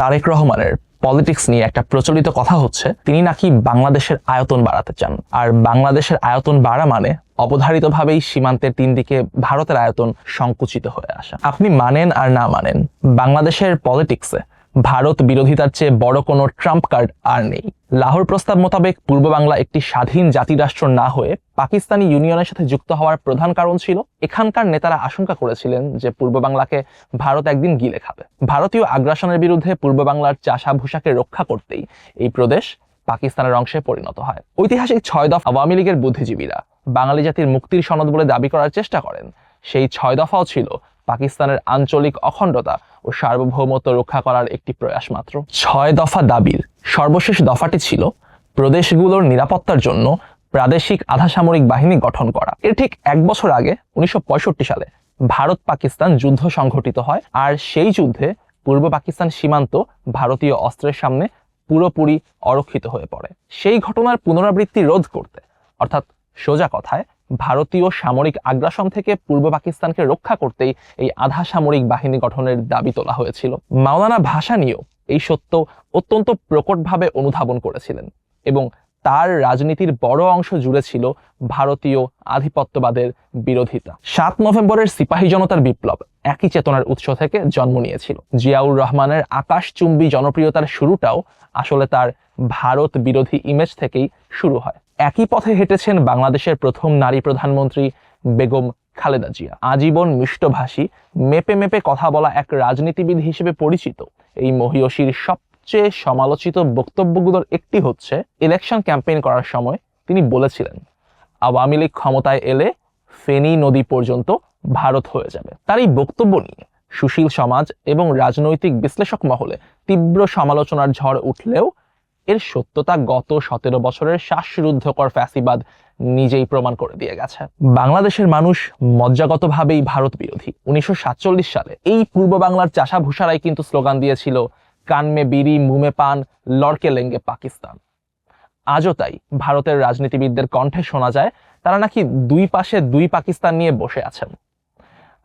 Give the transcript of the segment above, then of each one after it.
তারেক রহমানের পলিটিক্স নিয়ে একটা প্রচলিত কথা হচ্ছে, তিনি নাকি বাংলাদেশের আয়তন বাড়াতে চান। আর বাংলাদেশের আয়তন বাড়া মানে অবধারিতভাবেই সীমান্তের তিন দিকে ভারতের আয়তন সংকুচিত হয়ে আসা। আপনি মানেন আর না মানেন, বাংলাদেশের পলিটিক্সে ভারত বিরোধিতার চেয়ে বড় কোনো ট্রাম্প কার্ড আর নেই। লাহোর প্রস্তাব মোতাবেক পূর্ব বাংলা একটি স্বাধীন জাতিরাষ্ট্র না হয়ে পাকিস্তানি ইউনিয়নের সাথে যুক্ত হওয়ার প্রধান কারণ ছিল এখানকার নেতারা আশঙ্কা করেছিলেন যে পূর্ব বাংলাকে ভারত একদিন গিলে খাবে। ভারতীয় আগ্রাসনের বিরুদ্ধে পূর্ব বাংলার চাষা ভূষাকে রক্ষা করতেই এই প্রদেশ পাকিস্তানের অংশে পরিণত হয়। ঐতিহাসিক ছয় দফা আওয়ামী লীগের বুদ্ধিজীবীরা বাঙালি জাতির মুক্তির সনদ বলে দাবি করার চেষ্টা করেন। সেই ছয় দফাও ছিল পাকিস্তানের আঞ্চলিক অখণ্ডতা ও সার্বভৌমত্ব রক্ষা করার একটি প্রয়াস মাত্র। ছয় দফা দাবির সর্বশেষ দফাটি ছিল প্রদেশগুলোর নিরাপত্তার জন্য প্রাদেশিক আধাসামরিক বাহিনী গঠন করা। এর ঠিক এক বছর আগে, উনিশশো সালে ভারত পাকিস্তান যুদ্ধ সংঘটিত হয় আর সেই যুদ্ধে পূর্ব পাকিস্তান সীমান্ত ভারতীয় অস্ত্রের সামনে পুরোপুরি অরক্ষিত হয়ে পড়ে। সেই ঘটনার পুনরাবৃত্তি রোধ করতে, অর্থাৎ সোজা কথায় ভারতীয় সামরিক আগ্রাসন থেকে পূর্ব পাকিস্তানকে রক্ষা করতেই এই আধা সামরিক বাহিনী গঠনের দাবি তোলা হয়েছিল। মাওলানা ভাষা নিয়েও এই সত্য অত্যন্ত প্রকটভাবে অনুধাবন করেছিলেন এবং তার রাজনীতির বড় অংশ জুড়ে ছিল ভারতীয় আধিপত্যবাদের বিরোধিতা। সাত নভেম্বরের সিপাহী জনতার বিপ্লব। একই চেতনার উৎস থেকে জন্ম নিয়েছিল। জিয়াউর রহমানের আকাশচুম্বী জনপ্রিয়তার শুরুটাও আসলে তার ভারত বিরোধী ইমেজ থেকেই শুরু হয়। একই পথে হেঁটেছেন বাংলাদেশের প্রথম নারী প্রধানমন্ত্রী বেগম খালেদা জিয়া। আজীবন মিষ্টভাষী, মেপে মেপে কথা বলা এক রাজনীতিবিদ হিসেবে পরিচিত। এই মহিয়সীর সবচেয়ে সমালোচিত বক্তব্যগুলোর একটি হচ্ছে ইলেকশন ক্যাম্পেইন করার সময় তিনি বলেছিলেন, আওয়ামী লীগ ক্ষমতায় এলে ফেনী নদী পর্যন্ত ভারত হয়ে যাবে। তার এই বক্তব্য নিয়ে সুশীল সমাজ এবং রাজনৈতিক বিশ্লেষক মহলে তীব্র সমালোচনার ঝড় উঠলেও এর সত্যতা গত সতেরো বছরের শ্বাসরুদ্ধকর ফ্যাসিবাদ নিজেই প্রমাণ করে দিয়ে গেছে। বাংলাদেশের মানুষ মজ্জাগতভাবেই ভারত বিরোধী। উনিশশো সাতচল্লিশ সালে এই পূর্ব বাংলার চাষা ভূষারাই কিন্তু স্লোগান দিয়েছিল, কানমে বিড়ি, মুমে পান, লড়কে লেঙ্গে পাকিস্তান। আজও তাই ভারতের রাজনীতিবিদদের কণ্ঠে শোনা যায়, তারা নাকি দুই পাশে দুই পাকিস্তান নিয়ে বসে আছেন।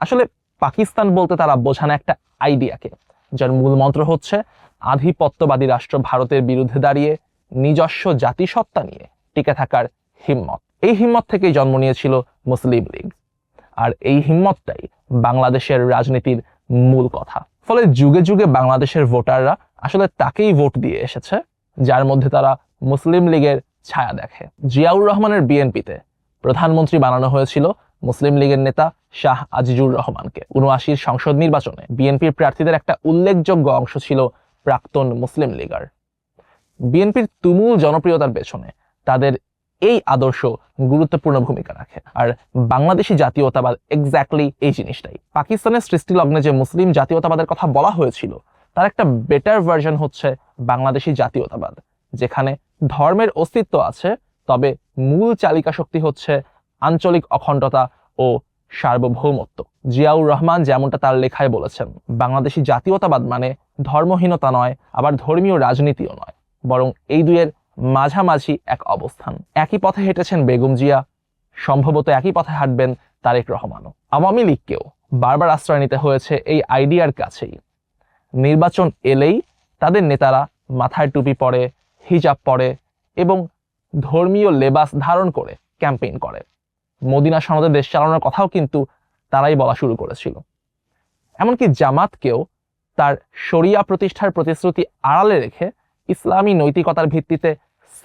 আসলে পাকিস্তান বলতে তারা বোঝানো একটা আইডিয়াকে, যার মূল মন্ত্র হচ্ছে আধিপত্যবাদী রাষ্ট্র ভারতের বিরুদ্ধে দাঁড়িয়ে নিজস্ব জাতিসত্তা নিয়ে টিকে থাকার হিম্মত। এই হিম্মত থেকেই জন্ম নিয়েছিল মুসলিম লীগ। আর এই হিম্মতটাই বাংলাদেশের রাজনীতির মূল কথা। ফলে যুগে যুগে বাংলাদেশের ভোটাররা আসলে তাকেই ভোট দিয়ে এসেছে, যার মধ্যে তারা মুসলিম লীগের ছায়া দেখে। জিয়াউর রহমানের বিএনপিতে প্রধানমন্ত্রী বানানো হয়েছিল মুসলিম লীগের নেতা শাহ আজিজুর রহমানকে। উনআশির সংসদ নির্বাচনে বিএনপির প্রার্থীদের একটা উল্লেখযোগ্য অংশ ছিল প্রাক্তন মুসলিম লীগার। বিএনপির তুমুল জনপ্রিয়তার পেছনে তাদের এই আদর্শ গুরুত্বপূর্ণ ভূমিকা রাখে। আর বাংলাদেশি জাতীয়তাবাদ এক্স্যাক্টলি এই জিনিসটাই। পাকিস্তানের সৃষ্টি লগ্নে যে মুসলিম জাতীয়তাবাদের কথা বলা হয়েছিল, তার একটা বেটার ভার্জন হচ্ছে বাংলাদেশি জাতীয়তাবাদ, যেখানে ধর্মের অস্তিত্ব আছে, তবে মূল চালিকা শক্তি হচ্ছে আঞ্চলিক অখণ্ডতা ও সার্বভৌমত্ব। জিয়াউর রহমান যেমনটা তার লেখায় বলেছেন, বাংলাদেশি জাতীয়তাবাদ মানে ধর্মহীনতা নয়, আবার ধর্মীয় রাজনীতিও নয়, বরং এই দুয়ের মাঝামাঝি এক অবস্থান। একই পথে হেঁটেছেন বেগম জিয়া, সম্ভবত একই পথে হাঁটবেন তারেক রহমানও। আওয়ামী লীগকেও বারবার আশ্রয় নিতে হয়েছে এই আইডিয়ার কাছেই। নির্বাচন এলেই তাদের নেতারা মাথায় টুপি পরে, হিজাব পরে এবং ধর্মীয় লেবাস ধারণ করে ক্যাম্পেইন করে। মদিনা সনদে দেশ চালানোর কথাও কিন্তু তারাই বলা শুরু করেছিল। এমনকি জামাতকেও তার শরিয়া প্রতিষ্ঠার প্রতিশ্রুতি আড়ালে রেখে ইসলামী নৈতিকতার ভিত্তিতে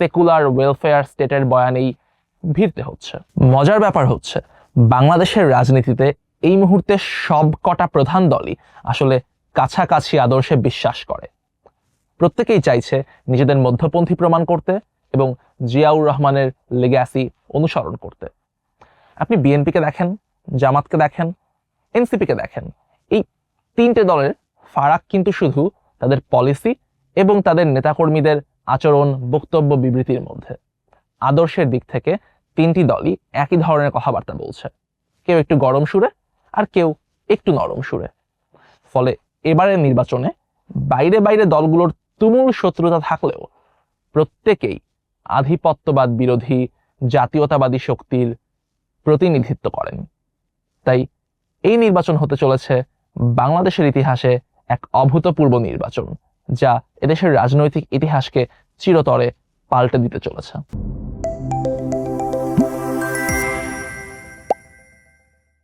সেকুলার ওয়েলফেয়ার স্টেটের বয়ানেই ভিড়তে হচ্ছে। মজার ব্যাপার হচ্ছে, বাংলাদেশের রাজনীতিতে এই মুহূর্তে সব কটা প্রধান দলই আসলে কাছাকাছি আদর্শে বিশ্বাস করে। প্রত্যেকেই চাইছে নিজেদের মধ্যপন্থী প্রমাণ করতে এবং জিয়াউর রহমানের লেগ্যাসি অনুসরণ করতে। আপনি বিএনপিকে দেখেন, জামাতকে দেখেন, এনসিপিকে দেখেন। এই তিনটে দলের ফারাক কিন্তু শুধু তাদের পলিসি এবং তাদের নেতাকর্মীদের আচরণ, বক্তব্য, বিবৃতির মধ্যে। আদর্শের দিক থেকে তিনটি দলই একই ধরনের কথাবার্তা বলছে। কেউ একটু গরম সুরে আর কেউ একটু নরম সুরে। ফলে এবারের নির্বাচনে বাইরে বাইরে দলগুলোর তুমুল শত্রুতা থাকলেও প্রত্যেকেই আধিপত্যবাদ বিরোধী, জাতীয়তাবাদী শক্তির প্রতিনিধিত্ব করেন। তাই এই নির্বাচন হতে চলেছে বাংলাদেশের ইতিহাসে এক অভূতপূর্ব নির্বাচন, যা এদেশের রাজনৈতিক ইতিহাসকে চিরতরে পাল্টে দিতে চলেছে।